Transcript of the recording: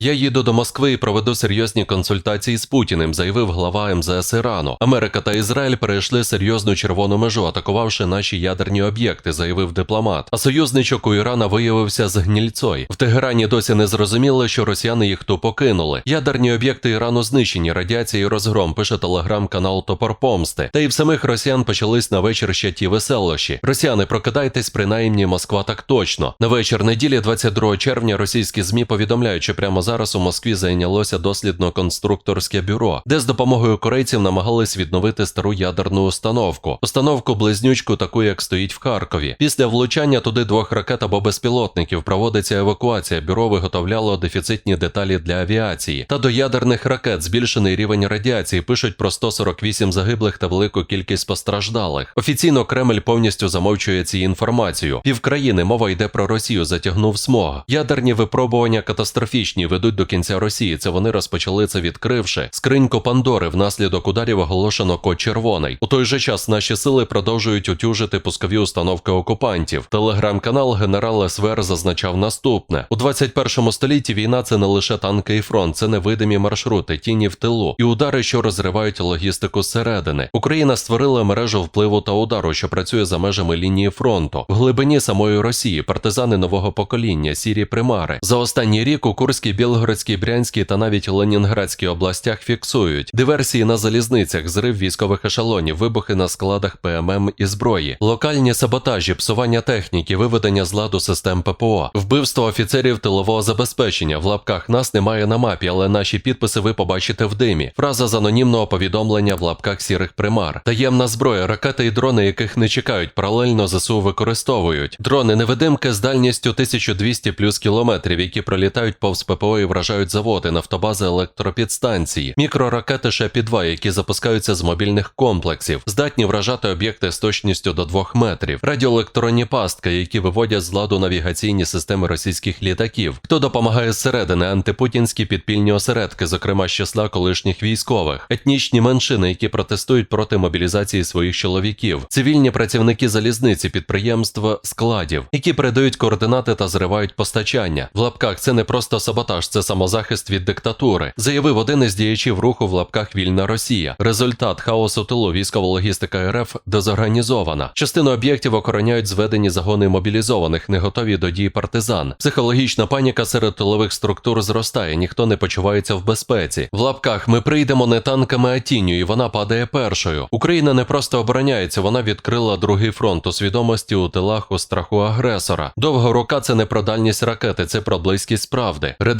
Я їду до Москви і проведу серйозні консультації з Путіним, заявив глава МЗС Ірану. Америка та Ізраїль перейшли серйозну червону межу, атакувавши наші ядерні об'єкти, заявив дипломат. А союзничок у Ірана виявився з гнільцой. В Тегерані досі не зрозуміло, що росіяни їх ту покинули. Ядерні об'єкти Ірану знищені, радіація і розгром, пише телеграм-канал Топор Помсти. Та й в самих росіян почались на вечір ще ті веселощі. Росіяни, прокидайтесь, принаймні Москва так точно. На вечір неділі, 22 червня, російські змі повідомляють, що прямо зараз у Москві зайнялося дослідно-конструкторське бюро, де з допомогою корейців намагались відновити стару ядерну установку. Установку близнючку, таку як стоїть в Харкові. Після влучання туди двох ракет або безпілотників проводиться евакуація. Бюро виготовляло дефіцитні деталі для авіації. Та до ядерних ракет збільшений рівень радіації. Пишуть про 148 загиблих та велику кількість постраждалих. Офіційно Кремль повністю замовчує ці інформацію. Півкраїни мова йде про Росію, затягнув смог. Ядерні випробування катастрофічні ведуть до кінця Росії. Це вони розпочали це відкривши. Скриньку Пандори внаслідок ударів оголошено код червоний. У той же час наші сили продовжують утюжити пускові установки окупантів. Телеграм-канал генерал СВР зазначав наступне: у 21 столітті війна це не лише танки і фронт, це невидимі маршрути, тіні в тилу і удари, що розривають логістику зсередини. Україна створила мережу впливу та удару, що працює за межами лінії фронту. В глибині самої Росії партизани нового покоління, сірі примари. За останній рік у Курській, Білгородській, Брянській та навіть Ленінградській областях фіксують диверсії на залізницях, зрив військових ешелонів, вибухи на складах ПММ і зброї, локальні саботажі, псування техніки, виведення з ладу систем ППО, вбивство офіцерів тилового забезпечення. В лапках нас немає на мапі, але наші підписи ви побачите в димі. Фраза з анонімного повідомлення в лапках сірих примар. Таємна зброя, ракети і дрони, яких не чекають, паралельно ЗСУ використовують. Дрони невидимки з дальністю 1200 плюс кілометрів, які пролітають повз ППО і вражають заводи, нафтобази, електропідстанції, мікроракети Шепі-2, які запускаються з мобільних комплексів, здатні вражати об'єкти з точністю до 2 метрів, радіоелектронні пастки, які виводять з ладу навігаційні системи російських літаків. Хто допомагає зсередини антипутінські підпільні осередки, зокрема з числа колишніх військових, етнічні меншини, які протестують проти мобілізації своїх чоловіків, цивільні працівники залізниці, підприємства, складів, які передають координати та зривають постачання. В лапках це не просто саботаж, це самозахист від диктатури, заявив один із діячів руху в лапках Вільна Росія. Результат хаосу тилу військова логістика РФ дезорганізована. Частину об'єктів охороняють зведені загони мобілізованих, не готові до дій партизан. Психологічна паніка серед тилових структур зростає, ніхто не почувається в безпеці. В лапках ми прийдемо не танками, а тінню, і вона падає першою. Україна не просто обороняється, вона відкрила другий фронт у свідомості у тилах у страху агресора. Довга рука це не про дальність ракети, це про близькість правди.